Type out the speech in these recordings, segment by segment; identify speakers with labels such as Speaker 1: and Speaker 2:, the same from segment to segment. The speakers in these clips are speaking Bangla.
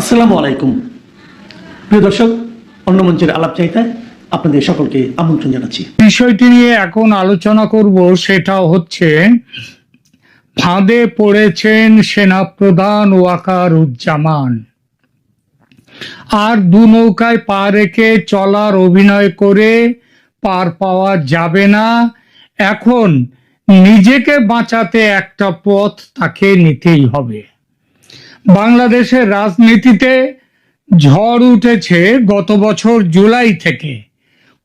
Speaker 1: আসসালামু আলাইকুম। প্রিয় দর্শক, অন্য মঞ্চের আলাপ চাইতায় আপনাদের সকলকে আমন্ত্রণ জানাচ্ছি।
Speaker 2: বিষয়টি নিয়ে এখন আলোচনা করব, সেটা হচ্ছে, ফাঁদে পড়েছেন সেনাপ্রধান ওয়াকারুজ্জামান। আর দু নৌকায় পা রেখে চলার অভিনয় করে পার পাওয়া যাবে না, এখন নিজেকে বাঁচাতে একটা পথ তাকে নিতেই হবে। বাংলাদেশের রাজনীতিতে ঝড় উঠেছে গত বছর জুলাই থেকে।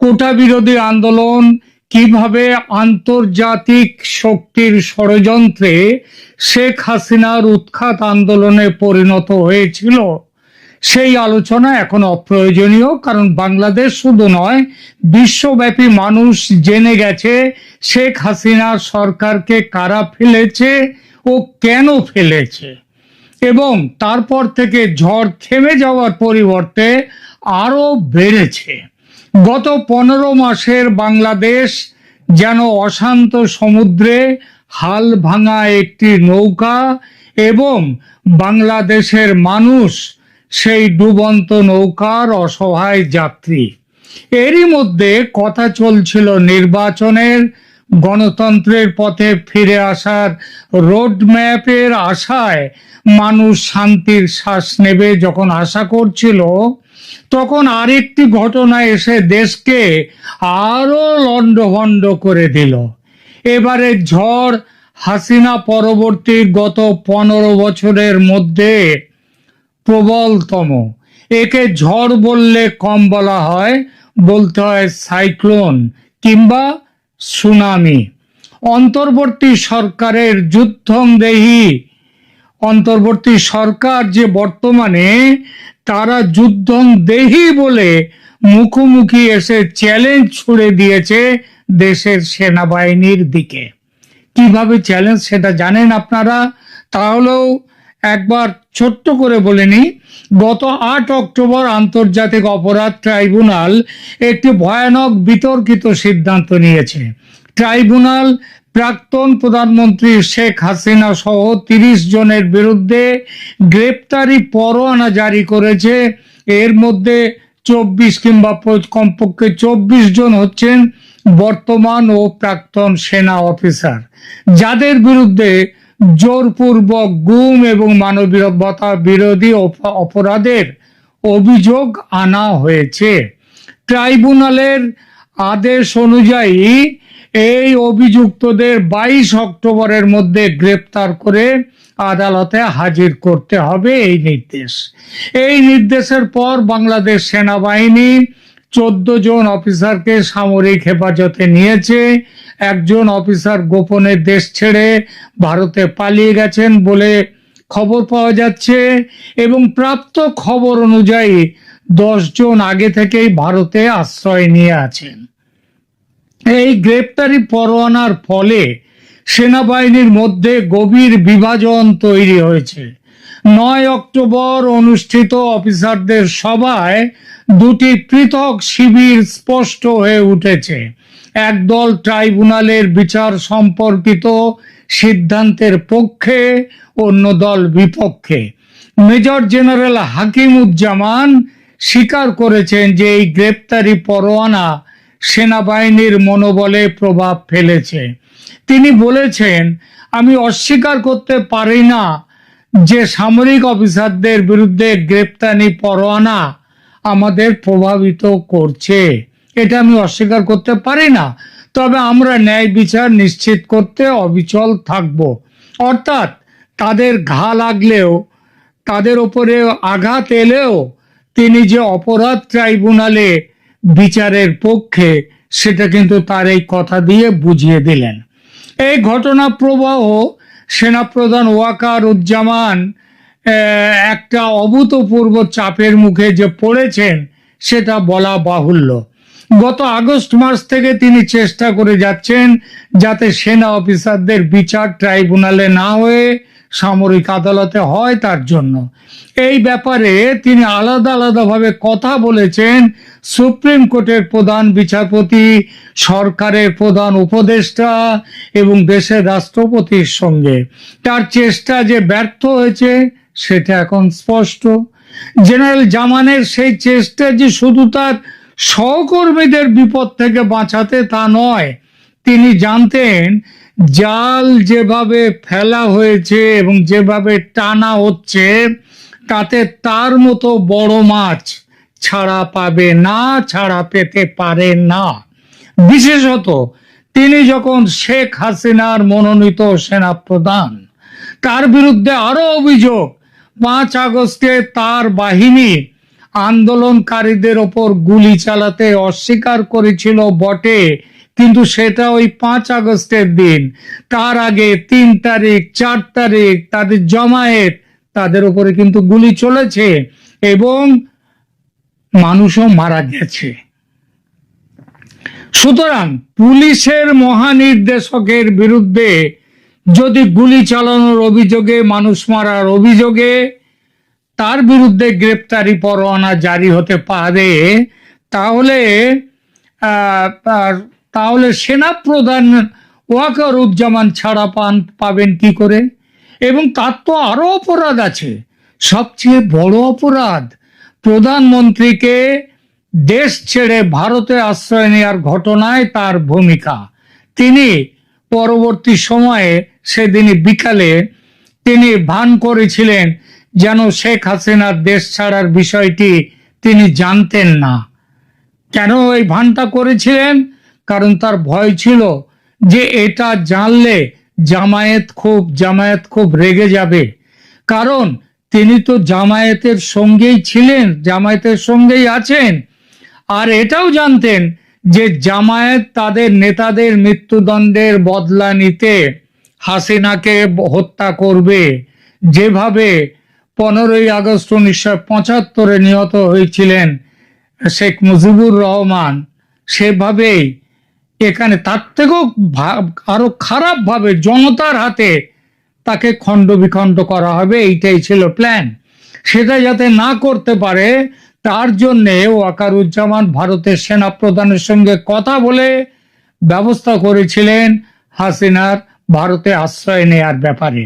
Speaker 2: কোটা বিরোধী আন্দোলন কীভাবে আন্তর্জাতিক শক্তির ষড়যন্ত্রে শেখ হাসিনার উৎখাত আন্দোলনে পরিণত হয়েছিল, সেই আলোচনা এখন অপ্রয়োজনীয়, কারণ বাংলাদেশ শুধু নয়, বিশ্বব্যাপী মানুষ জেনে গেছে শেখ হাসিনা সরকারকে কারা ফেলেছে ও কেন ফেলেছে। এবং তারপর থেকে ঝড় থেমে যাওয়ার পরিবর্তে আরও বেড়েছে। গত পনেরো মাসের বাংলাদেশ যেন অশান্ত সমুদ্রে হাল ভাঙা একটি নৌকা এবং বাংলাদেশের মানুষ সেই ডুবন্ত নৌকার অসহায় যাত্রী। এরই মধ্যে কথা চলছিল নির্বাচনের গণতন্ত্রের পথে ফিরে আসার রোড ম্যাপের আশায় মানুষ শান্তির শ্বাস নেবে যখন আশা করছিল, তখন আরেকটি ঘটনা এসে দেশকে আরও লণ্ডভণ্ড করে দিল। এবারে ঝড় হাসিনা পরবর্তী গত পনেরো বছরের মধ্যে প্রবলতম। একে ঝড় বললে কম বলা হয়, বলতে হয় সাইক্লোন কিংবা সুনামি। অন্তর্বর্তী সরকারের যুদ্ধং দেহি। অন্তর্বর্তী সরকার যে বর্তমানে, তারা যুদ্ধং দেহি বলে মুখোমুখি এসে চ্যালেঞ্জ ছুড়ে দিয়েছে দেশের সেনাবাহিনীর দিকে। কীভাবে চ্যালেঞ্জ সেটা জানেন আপনারা? তাহলেও একবার ছোট্ট করে বলে নিই, গত আট অক্টোবর আন্তর্জাতিক অপরাধ ট্রাইব্যুনাল একটি ভয়ানক বিতর্কিত সিদ্ধান্ত নিয়েছে। ট্রাইব্যুনাল প্রাক্তন প্রধানমন্ত্রী শেখ হাসিনা সহ তিরিশ জনের বিরুদ্ধে গ্রেপ্তারি পরোয়ানা জারি করেছে। এর মধ্যে চব্বিশ কিংবা কমপক্ষে চব্বিশ জন হচ্ছেন বর্তমান ও প্রাক্তন সেনা অফিসার। যাদের বিরুদ্ধে জোরপূর্বক গুম এবং মানবতা বিরোধী অপ- অপরাধের অভিযোগ আনা হয়েছে। ট্রাইব্যুনালের আদেশ অনুযায়ী এই অভিযুক্তদের বাইশ অক্টোবরের মধ্যে গ্রেপ্তার করে আদালতে হাজির করতে হবে এই নির্দেশ। এই নির্দেশের পর বাংলাদেশ সেনাবাহিনী চোদ্দ জন অফিসারকে সামরিক হেফাজতে নিয়েছে। একজন অফিসার গোপনে দেশ ছেড়ে ভারতে পালিয়ে গেছেন বলে খবর পাওয়া যাচ্ছে এবং প্রাপ্ত খবর অনুযায়ী জন আগে থেকেই ভারতে আশ্রয় নিয়ে আছেন। এই গ্রেপ্তারি পরোয়ানার ফলে সেনাবাহিনীর মধ্যে গভীর বিভাজন তৈরি হয়েছে। নয় অক্টোবর অনুষ্ঠিত অফিসারদের সভায় দুটি পৃথক শিবির স্পষ্ট হয়ে উঠেছে। একদল ট্রাইব্যুনালের বিচার সম্পর্কিত সিদ্ধান্তের পক্ষে, অন্য দল বিপক্ষে। মেজর জেনারেল হাকিমুজ্জামান স্বীকার করেছেন যে এই গ্রেপ্তারি পরোয়ানা সেনাবাহিনীর মনোবলে প্রভাব ফেলেছে। তিনি বলেছেন, আমি অস্বীকার করতে পারি না যে সামরিক অফিসারদের বিরুদ্ধে গ্রেপ্তারি পরোয়ানা আমাদের প্রভাবিত করছে। এটা আমি অস্বীকার করতে পারি না। তবে আমরা ন্যায় বিচার নিশ্চিত করতে অবিচল থাকব। অর্থাৎ তাদের ঘা লাগলেও, তাদের ওপরে আঘাত এলেও তিনি যে অপরাধ ট্রাইব্যুনালে বিচারের পক্ষে, সেটা কিন্তু তার এই কথা দিয়ে বুঝিয়ে দিলেন। এই ঘটনা প্রবাহ সেনাপ্রধান ওয়াকার উজ্জামান একটা অভূতপূর্ব চাপের মুখে যে পড়েছেন, সেটা বলা বাহুল্য। গত আগস্ট মাস থেকে তিনি চেষ্টা করে যাচ্ছেন যাতে সেনা অফিসারদের বিচার ট্রাইব্যুনালে না হয়ে সামরিক আদালতে হয় তার জন্য। এই ব্যাপারে তিনি আলাদা আলাদাভাবে কথা বলেছেন সুপ্রিম কোর্টের প্রধান বিচারপতি, সরকারের প্রধান উপদেষ্টা এবং দেশের রাষ্ট্রপতির সঙ্গে। তার চেষ্টা যে ব্যর্থ হয়েছে সেটা এখন স্পষ্ট। জেনারেল জামানের সেই চেষ্টা যে শুধু তার সহকর্মীদের বিপদ থেকে বাঁচাতে তা নয়। তিনি জানতেন, জাল যেভাবে ফেলা হয়েছে এবং যেভাবে টানা হচ্ছে, তাতে তার মতো বড় মাছ ছাড়া পাবে না, ছাড়া পেতে পারে না। বিশেষত, তিনি যখন শেখ হাসিনার মনোনীত সেনাপ্রধান, তার বিরুদ্ধে আরও অভিযোগ, পাঁচ আগস্টে তার বাহিনী আন্দোলনকারীদের ওপর গুলি চালাতে অস্বীকার করেছিল বটে, কিন্তু সেটা ওই পাঁচ আগস্টের দিন। তার আগে তিন তারিখ, চার তারিখ তাদের জমায়েত, তাদের উপরে কিন্তু গুলি চলেছে এবং মানুষও মারা গেছে। সুতরাং পুলিশের মহানির্দেশকের বিরুদ্ধে যদি গুলি চালানোর অভিযোগে, মানুষ মারার অভিযোগে তার বিরুদ্ধে গ্রেপ্তারি পরোয়ানা জারি হতে পারে, তাহলে তাহলে সেনাপ্রধান ওয়াকারুজ্জামান ছাড়া পান, পাবেন কি করে? এবং তার তো আরও অপরাধ আছে। সবচেয়ে বড় অপরাধ, প্রধানমন্ত্রীকে দেশ ছেড়ে ভারতে আশ্রয় নেওয়ার ঘটনায় তার ভূমিকা। তিনি পরবর্তী সময়ে সেদিনই বিকালে তিনি ভান করেছিলেন যেন শেখ হাসিনার দেশ ছাড়ার বিষয়টি তিনি জানতেন না। কেন এই ভানটা করেছিলেন? কারণ তার ভয় ছিল যে এটা জানলে জামায়াত খুব জামায়াত খুব রেগে যাবে। কারণ তিনি তো জামায়াতের সঙ্গেই ছিলেন, জামায়াতের সঙ্গেই আছেন। আর এটাও জানতেন যে জামায়াত তাদের নেতাদের মৃত্যুদণ্ডের বদলা নিতে হাসিনাকে হত্যা করবে। যেভাবে পনেরোই আগস্ট উনিশশো পঁচাত্তরে নিহত হয়েছিলেন শেখ মুজিবুর রহমান। সেভাবেই এখানে তার থেকেও আরও খারাপ ভাবে জনতার হাতে তাকে খণ্ড বিখণ্ড করা হবে, এইটাই ছিল প্ল্যান সেটা যাতে না করতে পারে, তার জন্যে ওয়াকারুজ্জামান ভারতের সেনা প্রধানের সঙ্গে কথা বলে ব্যবস্থা করেছিলেন হাসিনার ভারতে আশ্রয় নেয়ার ব্যাপারে।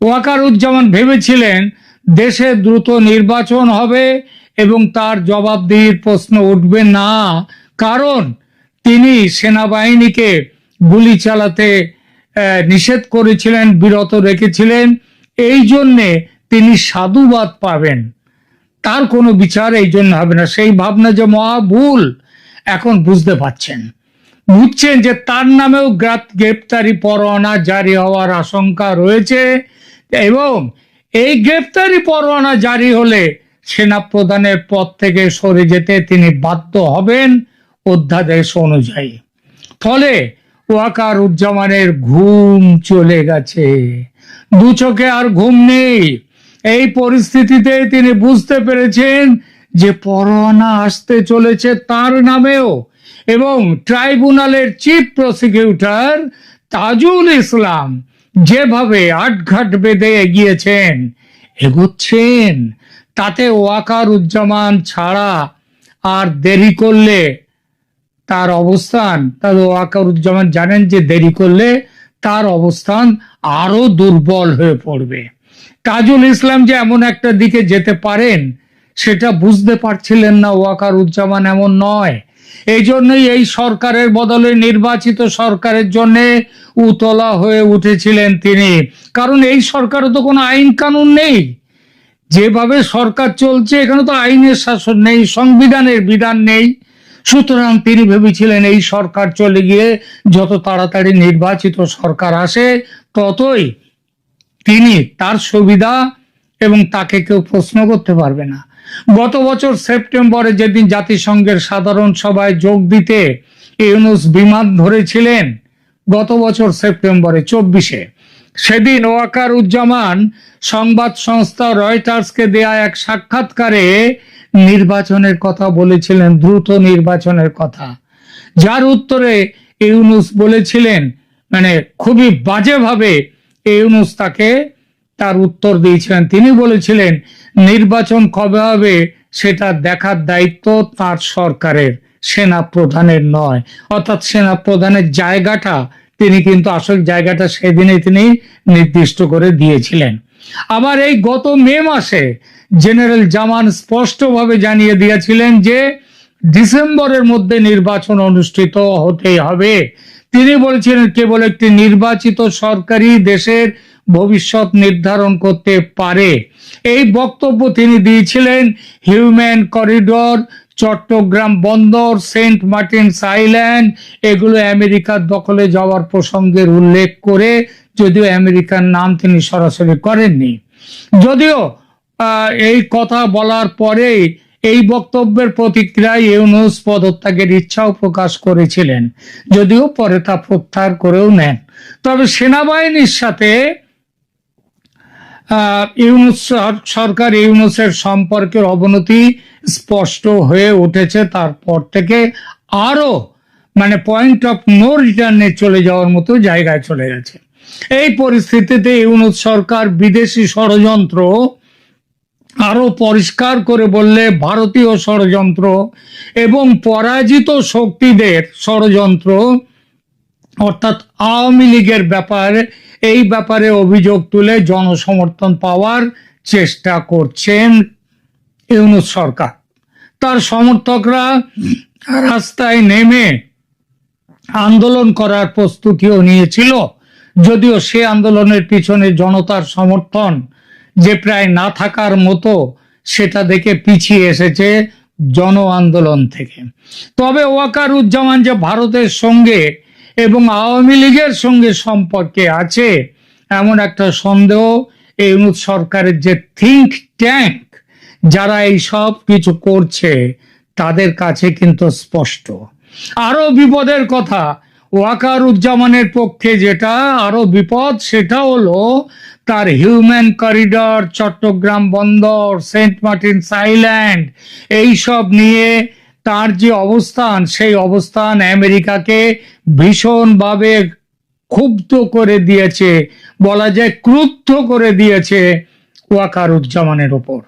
Speaker 2: ওয়াকারুজ্জামান ভেবেছিলেন দেশে দ্রুত নির্বাচন হবে এবং তার জবাবদিহির প্রশ্ন উঠবে না, কারণ তিনি সেনাবাহিনীকে গুলি চালাতে নিষেধ করেছিলেন, বিরত রেখেছিলেন। এই জন্যে তিনি সাধুবাদ পাবেন। তার কোনো বিচার এই জন্য হবে না। সেই ভাবনা যে মহা ভুল, এখন বুঝতে পারছেন। বুঝছেন যে তার নামেও গ্রেপ্তারি পরোয়ানা জারি হওয়ার আশঙ্কা রয়েছে। এবং এই গ্রেপ্তারি পরোয়ানা জারি হলে সেনাপ্রধানের পদ থেকে সরে যেতে তিনি বাধ্য হবেন অধ্যাদেশ অনুযায়ী। ফলে ওয়াকার উজ্জামানের ঘুম চলে গেছে। দু চোখে আর ঘুম নেই। এই পরিস্থিতিতে তিনি বুঝতে পেরেছেন যে পরোয়ানা আসতে চলেছে তার নামেও এবং ট্রাইব্যুনালের চিফ প্রসিকিউটর তাজুল ইসলাম যেভাবে আটঘাট বেঁধে এগিয়েছেন, এগোচ্ছেন, তাতে ওয়াকার উজ্জামান ছাড়া আর দেরি করলে তার অবস্থান, তার ওয়াকারুজ্জামান জানেন যে দেরি করলে তার অবস্থান আরও দুর্বল হয়ে পড়বে। তাজুল ইসলাম যে এমন একটা দিকে যেতে পারেন, সেটা বুঝতে পারছিলেন না ওয়াকারুজ্জামান এমন নয়। এই জন্যই এই সরকারের বদলে নির্বাচিত সরকারের জন্য উতলা হয়ে উঠেছিলেন তিনি। কারণ এই সরকারে তো কোনো আইন কানুন নেই। যেভাবে সরকার চলছে, এখানে তো আইনের শাসন নেই, সংবিধানের বিধান নেই। সুতরাং তিনি ভেবেছিলেন এই সরকার চলে গিয়ে যত তাড়াতাড়ি নির্বাচিত সরকার আসে, ততই তিনি তার সুবিধা এবং তাকে কেউ প্রশ্ন করতে পারবে না। গত বছর সেপ্টেম্বরে যেদিন জাতিসংঘের সাধারণ সভায় যোগ দিতে ইউনুস বিমান ধরেছিলেন, গত বছর সেপ্টেম্বরে চব্বিশে। সেদিন ওয়াকার উজ্জামান সংবাদ সংস্থা রয়টার্সকে দেয়া এক সাক্ষাৎকারে নির্বাচনের কথা বলেছিলেন, দ্রুত নির্বাচনের কথা। যার উত্তরে ইউনুস বলেছিলেন মানে খুবই বাজেভাবে ইউনুস তাকে তার উত্তর দিয়েছিলেন। তিনি বলেছিলেন, নির্বাচন কবে হবে সেটা দেখার দায়িত্ব তার সরকারের, সেনা প্রধানের নয়। অর্থাৎ সেনা প্রধানের জায়গাটা, তিনি কিন্তু আসল জায়গাটা সেদিনে তিনি নির্দিষ্ট করে দিয়েছিলেন। আবার এই গত মে মাসে জেনারেল জামান স্পষ্টভাবে জানিয়ে দিয়েছিলেন যে, ডিসেম্বরের মধ্যে নির্বাচন অনুষ্ঠিত হতেই হবে। তিনি বলেছিলেন, কেবল একটি নির্বাচিত সরকারি দেশের ভবিষ্যৎ নির্ধারণ করতে পারে। এই বক্তব্য তিনি দিয়েছিলেন হিউম্যান করিডোর, চট্টগ্রাম বন্দর, সেন্ট মার্টিনস আইল্যান্ড, এগুলো আমেরিকার দখলে যাওয়ার প্রসঙ্গের উল্লেখ করে যদিও আমেরিকার নাম তিনি সরাসরি করেননি। যদিও এই কথা বলার পরেই এই বক্তব্যের প্রতিক্রিয়ায় ইউনুস পদত্যাগের ইচ্ছাও প্রকাশ করেছিলেন, যদিও পরে তা প্রত্যাহার করেও নেন। তবে সেনাবাহিনীর সাথে ইউনুস সর- সরকার ইউনুসের সম্পর্কের অবনতি স্পষ্ট হয়ে উঠেছে। তারপর থেকে আরও মানে পয়েন্ট অফ নো রিটার্নে চলে যাওয়ার মতো জায়গায় চলে গেছে। এই পরিস্থিতিতে ইউনুস সরকার বিদেশি ষড়যন্ত্র আরও পরিষ্কার করে বললে ভারতীয় ষড়যন্ত্র এবং পরাজিত শক্তিদের ষড়যন্ত্র অর্থাৎ আওয়ামী লীগের ব্যাপারে, এই ব্যাপারে অভিযোগ তুলে জনসমর্থন পাওয়ার চেষ্টা করছেন ইউনুস সরকার। তার সমর্থকরা রাস্তায় নেমে আন্দোলন করার প্রস্তুতিও নিয়েছিল, যদিও সে আন্দোলনের পিছনে জনতার সমর্থন যে প্রায় না থাকার মতো সেটা দেখে পিছিয়ে এসেছে জন আন্দোলন থেকে। তবে ওয়াকারুজ্জামান যে ভারতের সঙ্গে এবং আওয়ামী লীগের সঙ্গে সম্পর্কে আছে এমন একটা সন্দেহ এই ইউনুস সরকারের যে থিঙ্ক ট্যাঙ্ক যারা এই সব কিছু করছে, তাদের কাছে কিন্তু স্পষ্ট। আরও বিপদের কথা, ওয়াকারুজ্জামানের পক্ষে যেটা আরও বিপদ, সেটা হলো তার হিউম্যান করিডর, চট্টগ্রাম বন্দর, সেন্ট মার্টিন আইল্যান্ড এইসব নিয়ে তার যে অবস্থান, সেই অবস্থান আমেরিকাকে ভীষণভাবে ক্ষুব্ধ করে দিয়েছে, বলা যায় ক্রুদ্ধ করে দিয়েছে ওয়াকারুজ্জামানের ওপর।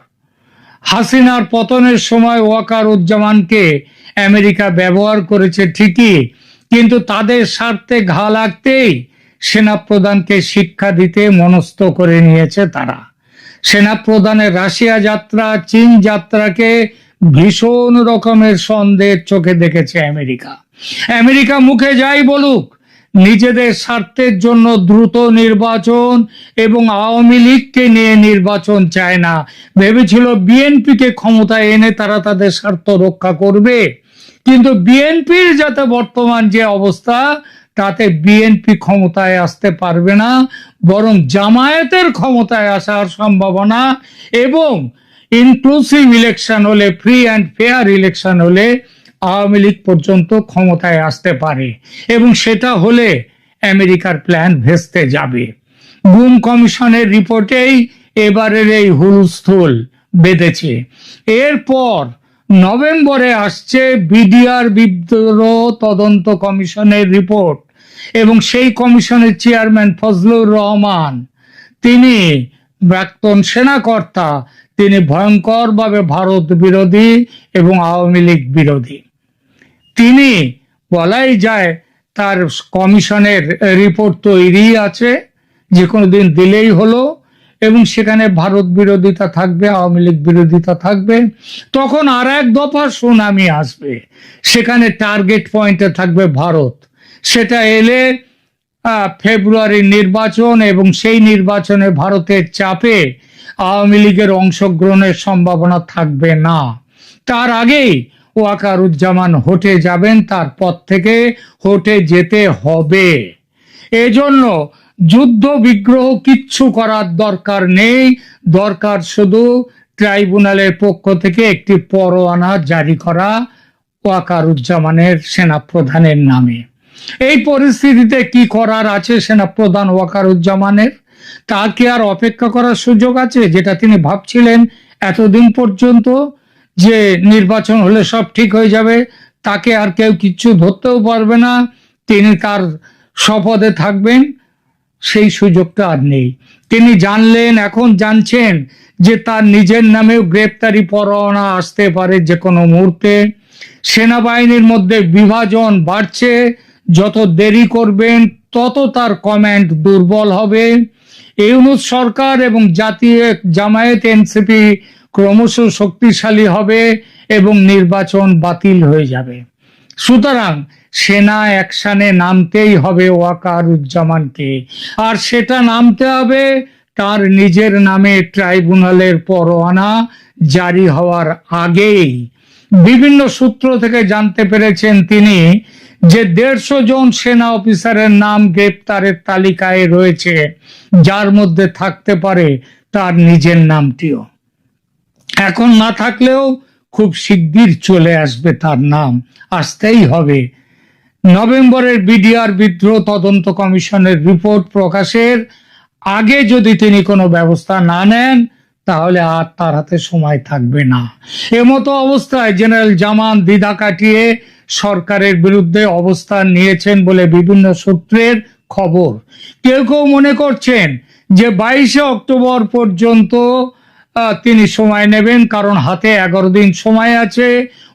Speaker 2: হাসিনার পতনের সময় ওয়াকারুজ্জামানকে আমেরিকা ব্যবহার করেছে ঠিকই, কিন্তু তাদের স্বার্থে ঘা লাগতেই সেনাপ্রধানকে শিক্ষা দিতে মনস্থ করে নিয়েছে তারা। সেনাপ্রধানের রাশিয়া যাত্রা, চীন যাত্রাকে ভীষণ রকমের সন্দেহের চোখে দেখেছে আমেরিকা। আমেরিকা মুখে যাই বলুক, নিজেদের স্বার্থের জন্য দ্রুত নির্বাচন এবং আওয়ামী লীগকে নিয়ে নির্বাচন চায় না। ভেবেছিল বিএনপিকে ক্ষমতায় এনে তারা তাদের স্বার্থ রক্ষা করবে। কিন্তু বিএনপির যাতে বর্তমান যে অবস্থা, তাতে বিএনপি ক্ষমতায় আসতে পারবে না, বরং জামায়াতের ক্ষমতায় আসার সম্ভাবনা এবং ইনক্লুসিভ ইলেকশন হলে ফ্রি অ্যান্ড ফেয়ার ইলেকশন হলে আওয়ামী লীগ পর্যন্ত ক্ষমতায় আসতে পারে এবং সেটা হলে আমেরিকার প্ল্যান ভেস্তে যাবে। গুম কমিশনের রিপোর্টেই এবারের এই হুলস্থুল বেঁধেছে। এরপর নভেম্বরে আসছে বিডিআর বিদ্রোহ তদন্ত কমিশনের রিপোর্ট এবং সেই কমিশনের চেয়ারম্যান ফজলুর রহমান, তিনি প্রাক্তন সেনাকর্তা তিনি ভয়ঙ্করভাবে ভারত বিরোধী এবং আওয়ামী লীগ বিরোধী। তিনি বলাই যায় তার কমিশনের রিপোর্ট তৈরি আছে, যে কোনো দিন দিলেই হলো এবং সেখানে ভারত বিরোধিতা থাকবে, আওয়ামী লীগ বিরোধিতা থাকবে। তখন আর এক দফা সুনামি আসবে, সেখানে টার্গেট পয়েন্টে থাকবে ভারত। সেটা এলে ফেব্রুয়ারির নির্বাচন এবং সেই নির্বাচনে ভারতের চাপে আওয়ামী লীগের অংশগ্রহণের সম্ভাবনা থাকবে না। তার আগেই ওয়াকারুজ্জামান হটে যাবেন, তার পথ থেকে হটে যেতে হবে। এজন্য যুদ্ধ বিগ্রহ কিচ্ছু করার দরকার নেই। দরকার শুধু ট্রাইব্যুনালের পক্ষ থেকে একটি পরোয়ানা জারি করা ওয়াকারুজ্জামানের সেনাপ্রধানের নামে। এই পরিস্থিতিতে কি করার আছে সেনাপ্রধান ওয়াকারুজ্জামানের? তা কি আর অপেক্ষা করার সুযোগ আছে যেটা তিনি ভাবছিলেন এতদিন পর্যন্ত যে নির্বাচন হলে সব ঠিক হয়ে যাবে। তাকে আর কেউ কিচ্ছু ধরতেও পারবে না। তিনি তার শপথে থাকবেন, সেই সুযোগটা আর নেই। তিনি জানলেন, এখন জানছেন যে তার নিজের নামেও গ্রেপ্তারি পরোয়ানা আসতে পারে যে কোনো মুহূর্তে। সেনাবাহিনীর মধ্যে বিভাজন বাড়ছে, যত দেরি করবেন, তত তার কমেন্ট দুর্বল হবে। ইউনুস সরকার এবং জাতীয় জামায়াত এনসিপি ক্রমশ শক্তিশালী হবে এবং নির্বাচন বাতিল হয়ে যাবে। সুতরাং সেনা অ্যাকশনে নামতেই হবে ওয়াকারুজ্জামানকে। আর সেটা নামতে হবে তার নিজের নামে ট্রাইব্যুনালের পরোয়ানা জারি হওয়ার আগেই। বিভিন্ন সূত্র থেকে জানতে পেরেছেন তিনি যে দেড়শো জন সেনা অফিসারের নাম গ্রেপ্তারের তালিকায় রয়েছে, যার মধ্যে থাকতে পারে তার নিজের নামটিও। এখন না থাকলেও খুব শিগগির চলে আসবে তার নাম। আসতেই হবে। নভেম্বরের বিডিআর বিদ্রোহ তদন্ত কমিশনের রিপোর্ট প্রকাশের আগে যদি তিনি কোনো ব্যবস্থা না নেন, তাহলে আর তার হাতে সময় থাকবে না। এমতো অবস্থায় জেনারেল জামান দ্বিধা কাটিয়ে সরকারের বিরুদ্ধে অবস্থান নিয়েছেন বলে বিভিন্ন সূত্রের খবর। কেউ কেউ মনে করছেন যে বাইশে অক্টোবর পর্যন্ত তিনি সময় নেবেন কারণ হাতে এগারো দিন সময় আছে।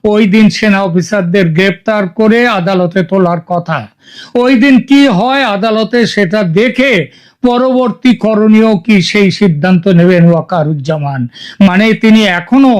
Speaker 2: ওই দিন সেনা অফিসারদের গ্রেপ্তার করে আদালতে তোলার কথা। ওই দিন কি হয় আদালতে সেটা দেখে পরবর্তী করণীয় কি সেই সিদ্ধান্ত নেবেন ওয়াকারুজ্জামান। মানে তিনি এখনও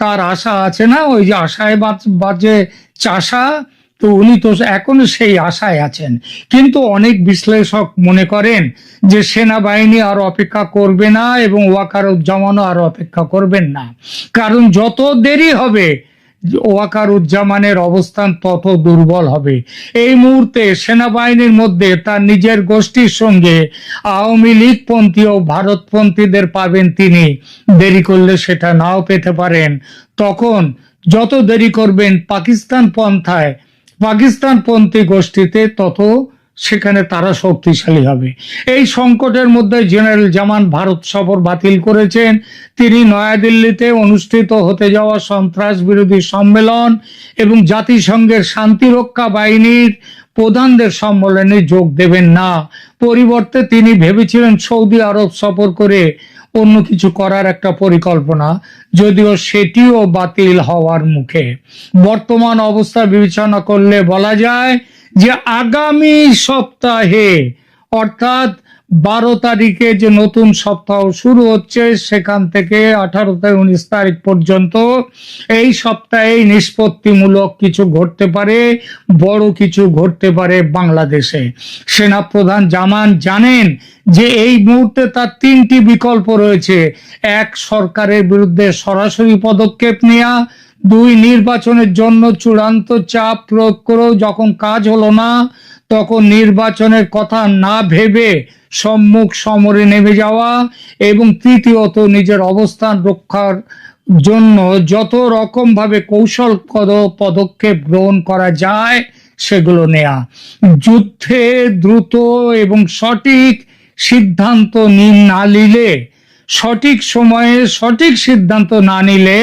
Speaker 2: তার আশা আছে না? ওই যে আশায় বাজ- চাষা, তো উনি তো এখন সেই আশায় আছেন। কিন্তু অনেক বিশ্লেষক মনে করেন যে সেনাবাহিনী আর অপেক্ষা করবে না এবং ওয়াকার জমানো আর অপেক্ষা করবেন না। কারণ যত দেরি হবে ওয়াকারুজ্জামানের অবস্থান তত দুর্বল হবে। এই মুহূর্তে সেনাবাহিনীর মধ্যে তার নিজের গোষ্ঠীর সঙ্গে আওয়ামী লীগপন্থী ও ভারতপন্থীদের পাবেন তিনি। দেরি করলে সেটা নাও পেতে পারেন। তখন যত দেরি করবেন পাকিস্তান পন্থায়, পাকিস্তানপন্থী গোষ্ঠীতে তত সেখানে তারা শক্তিশালী হবে। এই সংকটের মধ্যে জেনারেল জামান ভারত সফর বাতিল করেছেন। তিনি নয়াদিল্লিতে অনুষ্ঠিত হতে যাওয়া সন্ত্রাস বিরোধী সম্মেলন এবং জাতিসংঘের শান্তিরক্ষা বাহিনীর প্রধানদের সম্মেলনে যোগ দেবেন না। পরিবর্তে তিনি ভেবেছিলেন সৌদি আরব সফর করে অন্য কিছু করার একটা পরিকল্পনা, যদিও সেটিও বাতিল হওয়ার মুখে। বর্তমান অবস্থা বিবেচনা করলে বলা যায় যে আগামী সপ্তাহে, অর্থাৎ বারো তারিখে যে নতুন সপ্তাহ শুরু হচ্ছে, সেখান থেকে আঠারো থেকে উনিশ তারিখ পর্যন্ত এই সপ্তাহে নিষ্পত্তিমূলক কিছু ঘটতে পারে, বড় কিছু ঘটতে পারে বাংলাদেশে। সেনাপ্রধান জামান জানেন যে এই মুহূর্তে তার তিনটি বিকল্প রয়েছে। এক, সরকারের বিরুদ্ধে সরাসরি পদক্ষেপ নেওয়া দুই নির্বাচনের জন্য চূড়ান্ত চাপ প্রয়োগ করেও যখন কাজ হলো না, তখন নির্বাচনের কথা না ভেবে সম্মুখ সমরে নেমে যাওয়া এবং তৃতীয়ত নিজের অবস্থান রক্ষার জন্য যত রকম ভাবে কৌশল পদক্ষেপ গ্রহণ করা যায়, সেগুলো নেয়া। যুদ্ধে দ্রুত এবং সঠিক সিদ্ধান্ত না নিলে, সঠিক সময়ে সঠিক সিদ্ধান্ত না নিলে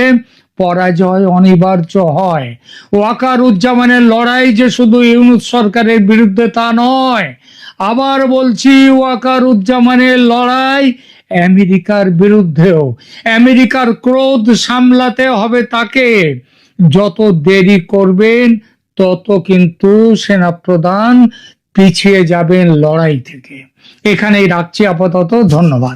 Speaker 2: পরাজয় অনিবার্য হয়। ওয়াকার উজ্জামানের লড়াই যে শুধু ইউনুস সরকারের বিরুদ্ধে তা নয়, আবার বলছি ওয়াকার উজ্জামানের লড়াই আমেরিকার বিরুদ্ধেও। আমেরিকার ক্রোধ সামলাতে হবে তাকে। যত দেরি করবেন, তত কিন্তু সেনাপ্রধান পিছিয়ে যাবেন লড়াই থেকে। এখানেই রাখছি আপাতত, ধন্যবাদ।